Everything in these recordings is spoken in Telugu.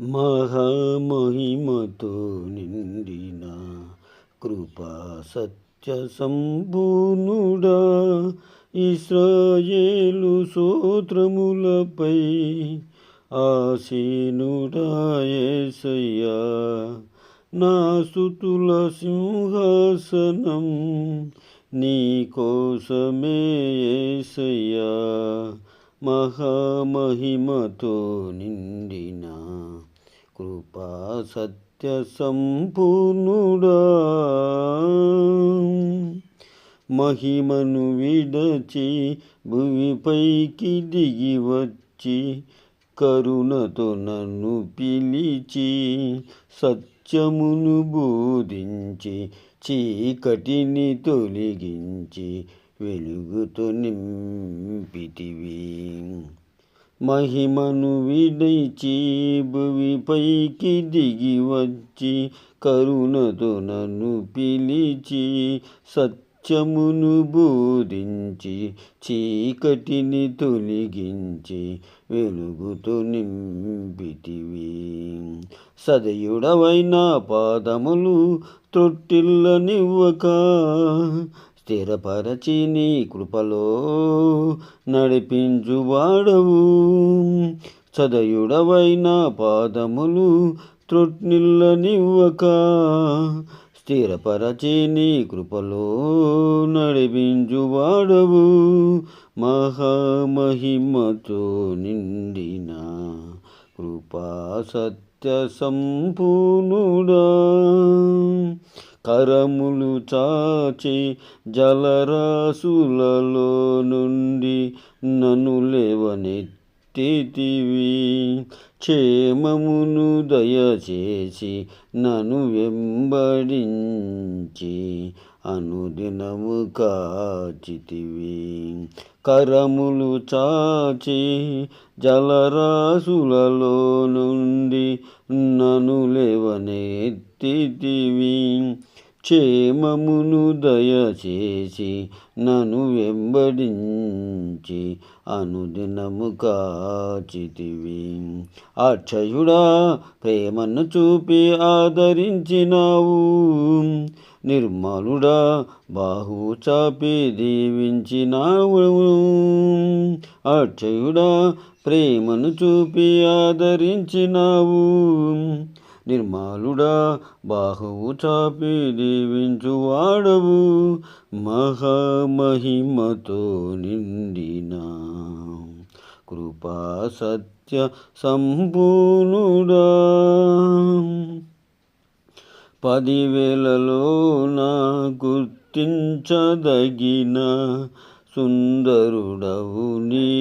మహామహిమతో నిండిన కృపా సత్య సంపూర్ణుడా ఇస్రాయేలు సూత్రములపై ఆసీనుడాయేసయ్యా నా సుతుల సింహాసనం నీ కోసమే ఏసయ్యా. మహామహిమతో నిండిన కృపా సత్య సంపూర్ణుడా. మహిమను విడచి భూమిపైకి దిగి వచ్చి కరుణతో నన్ను పిలిచి సత్యమును బోధించి చీకటిని తొలగించి వెలుగుతో నింపితివి. మహిమను విడిచి భువిపైకి దిగి వచ్చి కరుణతో నన్ను పిలిచి సత్యమును బోధించి చీకటిని తొలగించి వెలుగుతో నింపితివి. సదయుడవైన పాదములు తొట్టిల్లనివ్వక స్థిరపరచి నీ కృపలో నడిపించువాడవు. సదయుడవైన పాదములు త్రొట్నిల్లనివ్వక స్థిరపరచి నీ కృపలో నడిపించువాడవు. మహామహిమతో నిండిన కృపా సత్య సంపూర్ణుడా. కరములు చాచి జలరాశులలో నుండి నన్ను లేవనెత్తితివి క్షేమమును దయచేసి నన్ను వెంబడించి అనుదినము కాచితివి. కరములు చాచి జలరాశులలో నుండి నన్ను లేవనెత్తితివి. క్షేమమును దయచేసి నన్ను వెంబడించి అనుదినము కాచితివి. అక్షయుడా ప్రేమను చూపి ఆదరించినావు. నిర్మలుడా బాహు చాపి దీవించినావు. అక్షయుడా ప్రేమను చూపి ఆదరించినావు. నిర్మాలుడా బాహువు చాపి దీవించువాడవు మహామహిమతో నిండిన కృపా సత్య సంపూర్ణుడా. పదివేలలో నా గుర్తించదగిన సుందరుడవు నీ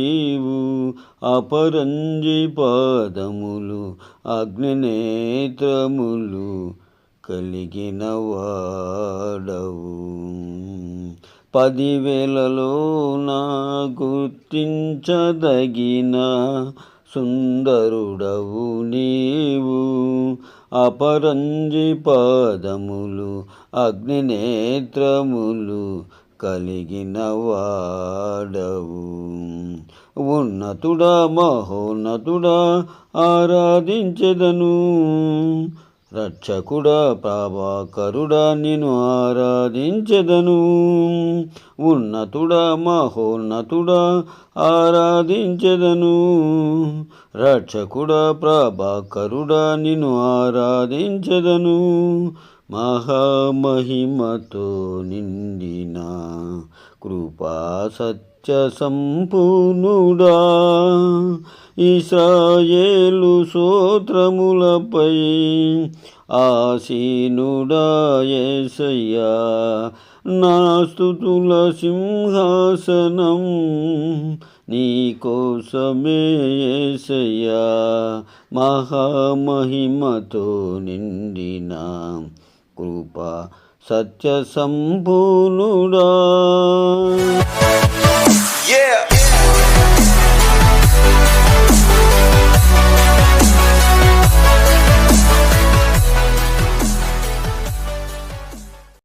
అపరంజి పాదములు అగ్నినేత్రములు కలిగిన వాడవు. పదివేలలో నా గుర్తించదగిన సుందరుడవు నీవు. అపరంజి పాదములు అగ్నినేత్రములు కలిగిన వాడవు ఉన్నతుడా మహోన్నతుడా ఆరాధించెదను. రక్షకుడా ప్రభాకరుడా నేను ఆరాధించెదను. ఉన్నతుడా మహోన్నతుడా ఆరాధించెదను. రక్షకుడా ప్రభాకరుడా నిన్ను ఆరాధించెదను. మహామహిమతో నిండిన కృపా సత్య సంపూర్ణుడా. ఇస్రాయేలు సూత్రములపై ఆసీనుడా నాస్తుతుల సింహాసనం నీ కోసమే మహామహిమతో నిండిన సత్య సంపూనుడా